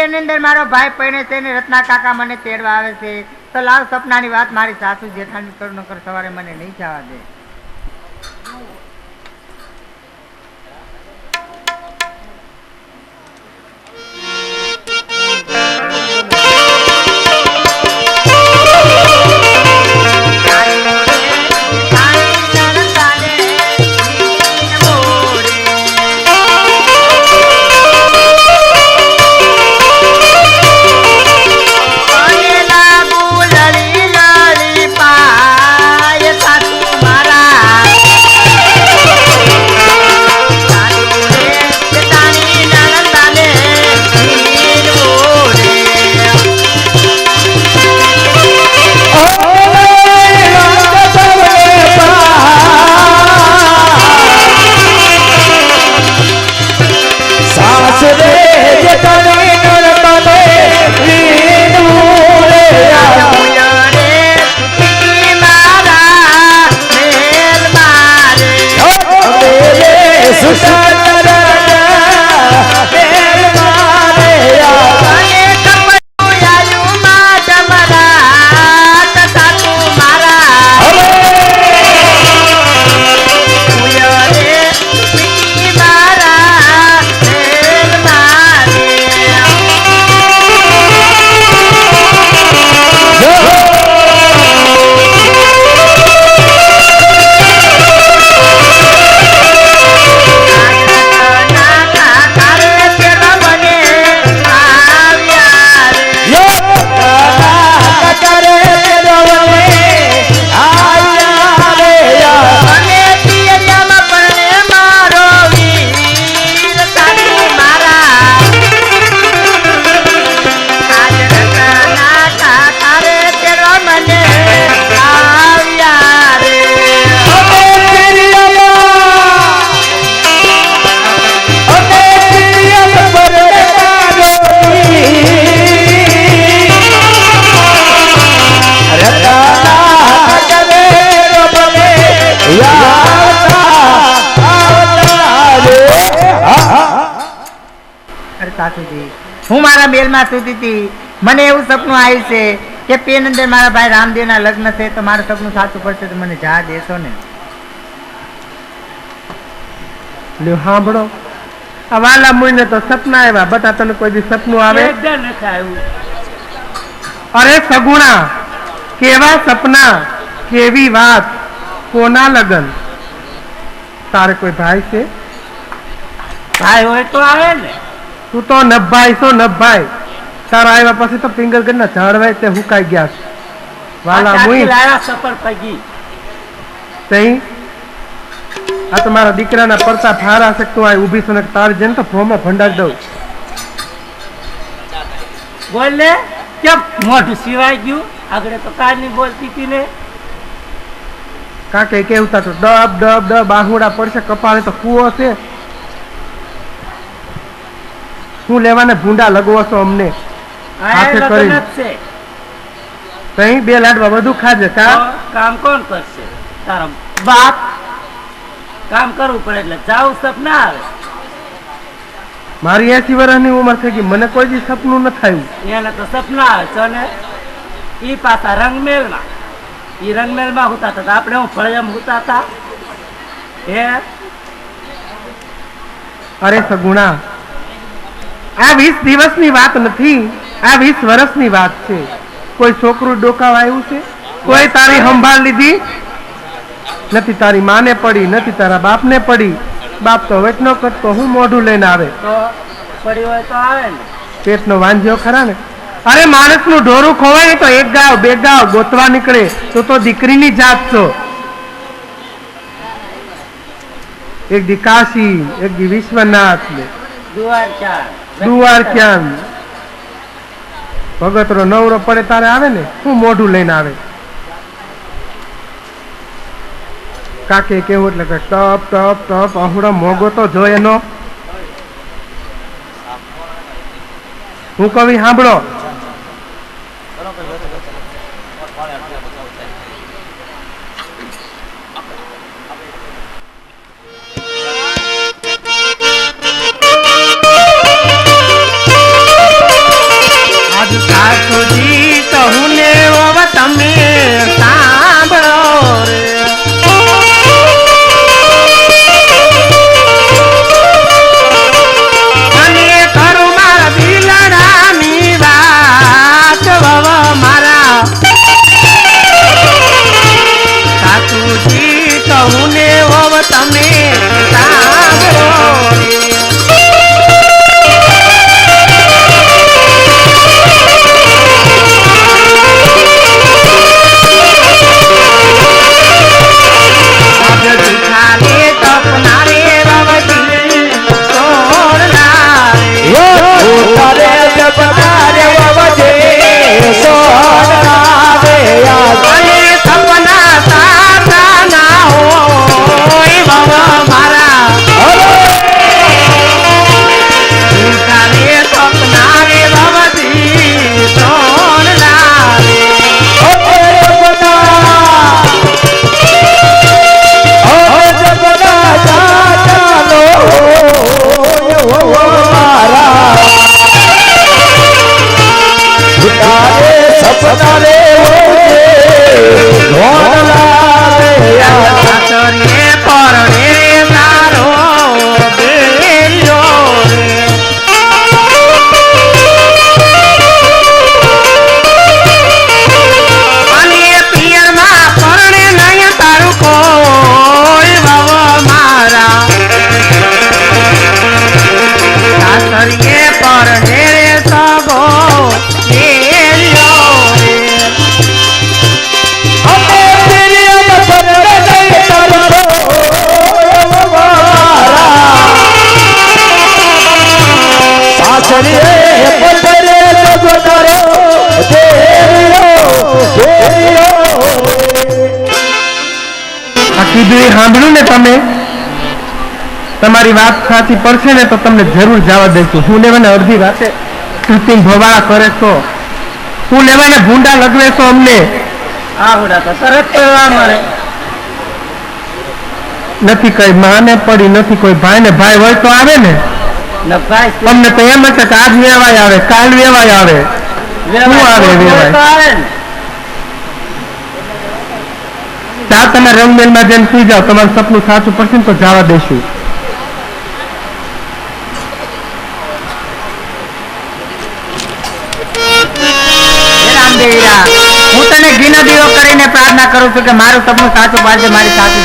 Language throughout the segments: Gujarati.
પિયરની અંદર મારો ભાઈ પહેણે છે ને રત્ના કાકા મને તેડવા આવે છે. તો લાવ સપનાની વાત મારી સાસુ જેઠાણી કરું નકર સવારે મને નહીં જવા દે. મારા મેલમાં સૂતી હતી. મને એવું સપનું આવ્યું છે કે પેન અંદર મારા ભાઈ રામદેવના લગ્ન છે તો મારું સપનું સાચું પડશે તો મને જા દેશો ને. લ્યો સાંભળો. આ વાલા મુઈને તો સપના આવ્યા. બતા તને કોઈ દી સપનું આવે? અરે સગુણા કેવા સપના કેવી વાત કોના લગન? તારે કોઈ ભાઈ છે? ભાઈ હોય તો આવે ને. તું તો નભાઈ છો નભાઈ તારા આવ્યા પછી તો પિંગલગઢના ઝાડવાય તે હુકાઈ ગયા છે. વાલા મુઈ. લાયા સફર પગી તઈ? આ તો મારા દીકરાના પડતા ફારા છે તું આ ઊભી છે ને તાર જેમ તો ફોમાં ભંડાર દઉં. બોલ ને કેમ મોઢું સિવાય ગયું? આગળ તો કારની બોલતી હતી ને. કાકે કેવું તો ડબ ડબ ડબ આહુડા પડશે કપાળે તો કૂવો છે. શું લેવાને ભૂંડા લગવો છો અમને? હાથે તઈ બે લાડવા બધું ખાજે કા? કામ કોણ કરશે? તારો બાપ? કામ કરવું પડે એટલે જાવું સપના આવે. મારી એસી વર્ષની ઉંમર થઈ ગઈ મને કોઈ દી સપનું ન થયું. એને તો સપના આવે છે ને ઈ પાછા રંગમેલમાં. ઈ રંગમેલમાં હોતા હતા આપણે હું ફળિયામ હોતા હતા હે? અરે સગુણા આ વીસ દિવસની વાત નથી. આ વીસ વર્ષની વાત છે. કોઈ છોકરું ડોકાવા આવ્યું છે? કોઈ તારી સંભાળ લીધી? નથી તારી માને પડી નથી તારા બાપને પડી. બાપ તો વચનો કરતો હું મોઢું લઈને આવે. પેટનો વાંઝ્યો ખરા ને? અરે માણસનું ઢોરું ખોવાય તો એક ગાવ બે ગાવ ગોતવા નીકળે તો તો દીકરીની જાત છો. એક દી કાશી એક દી વિશ્વનાથ ને. દુવાર ક્યાં? ભગત ભગતરો નવરો પડે તારે આવે ને, હું મોઢું લઈને આવે. કાકે કેવું એટલે કે ટપ ટપ ટપ અહુડો મોગો તો જો એનો હું કવિ, સાંભળો. એ સાંભળ્યું ને તમે? તમારી વાત સાચી પડશે ને તો તમને જરૂર જવા દઈશું હું લેવાને અડધી રાતે કૃત્રિમ ભવાળા કરે છો હું લેવાને ભૂંડા લગવે છો અમને? તો તરત નથી કઈ માને પડી નથી કોઈ ભાઈ ને ભાઈ હોય તો આવે ને? અમને તો એમ છે કે આજ વેવાય આવે કાલ વેવાય આવે. શું આવે વેવાય આવે ને. ત્યાં તમે રંગમેલમાં જઈને સુઈ જાઓ, તમારું સપનું સાચું પડશે ને તો જવા દેશું. હે તને ઘીનો દીવો કરીને પ્રાર્થના કરું છું કે મારું સપનું સાચું પાડજે, મારી સાચું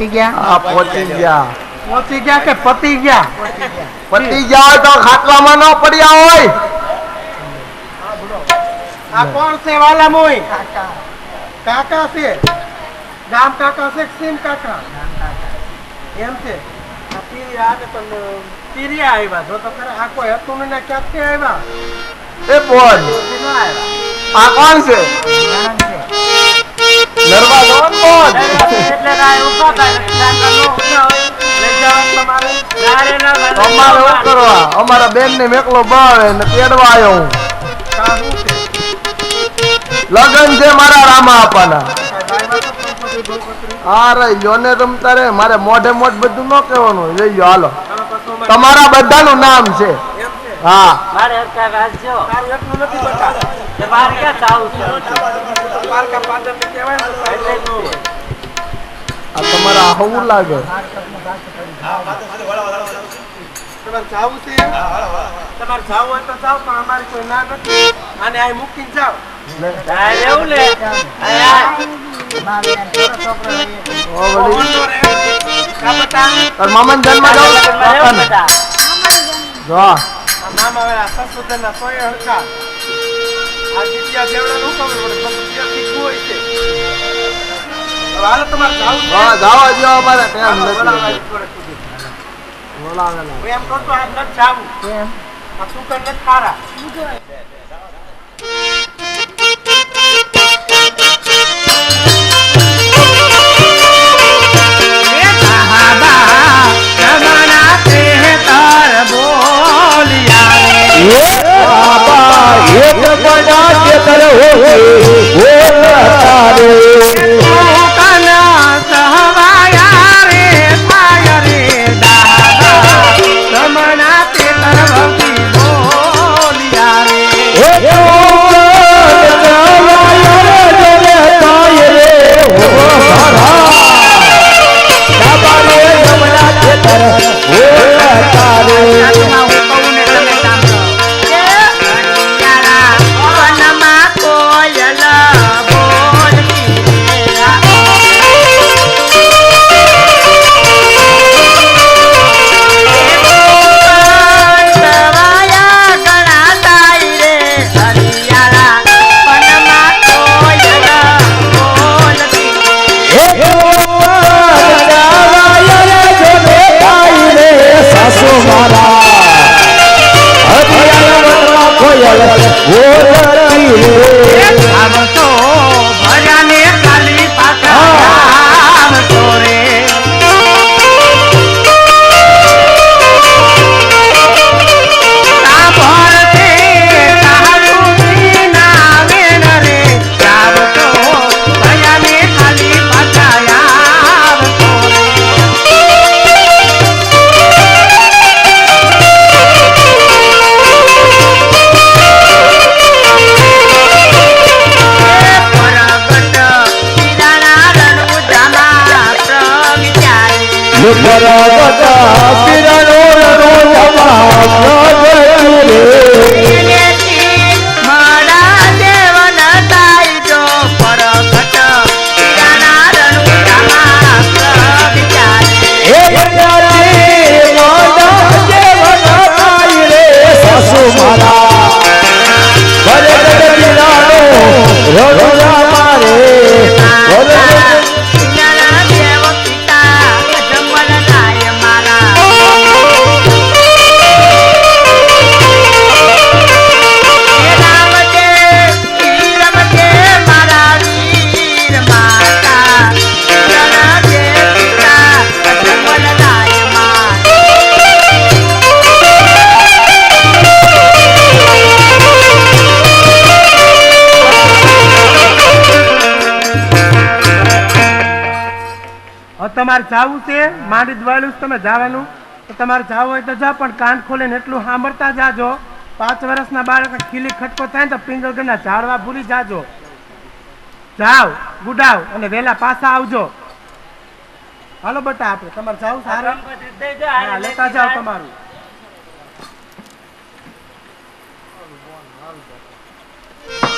પહોંચી ગયા? આ પહોંચી ગયા. પહોંચી ગયા કે પતી ગયા? પતી ગયા હોય તો ખાટલામાં ન પડ્યા હોય. આ કોણ છે વાલા મોય કાકા છે. ગામ કાકા છે સીમ કાકા? એમ છે. આ પીરિયા ને તો પીરિયા આવ્યા. જો તો ખરા આ કોઈ હતું ને ક્યાંથી આવ્યા? એ બોલ. આ કોણ છે. નરવા એટલે થાય. અમારે શું કરવા. અમારા બેન ને મેકલો બાવે ને તેડવા આવ્યો હું. લગન છે મારા રામા આપવાના. કાંઈ બાયમાં તો પણ બધી બહુ પતરી. હા રે યોને તમ તારે. મારે મોઢે મોઢ બધું ન કહેવાનું લઈ હાલો. તમારા બધાનું નામ છે. છે? હા. મારે ક્યાં છે? આ તમારા હવું લાગે. તમારે જાવું છે તમારે જાવું હોય તો જાઓ પણ અમારી કોઈ ના નથી. મૂકીને મામન જન્મ જાવ મામા હવે સોય હરખા. આ જીત્યા જેવડા નું ખબર પડે પણ હોય છે હવે તમારે જાવું? હા જાવા દો અમારે ટાઈમ નથી બોલાવેલા. એમ કહું છું, આ નથી જાવું. નથી ખારા. તમારે જવું છે માંડી દ્વાળ્યું તમે જવાનું. તો તમારે જવું હોય તો જા પણ કાન ખોલીને એટલું સાંભળતા જાજો. પાંચ વર્ષના બાળકને ખીલી ખટકો થાય ને તો પિંગલગઢના ઝાડવા ભૂલી જાજો. જાઓ ગુડાવ અને વેલા પાછા આવજો. હાલો બટા આપણે તમારે જવું સારું લેતા જાઓ તમારું. Yeah.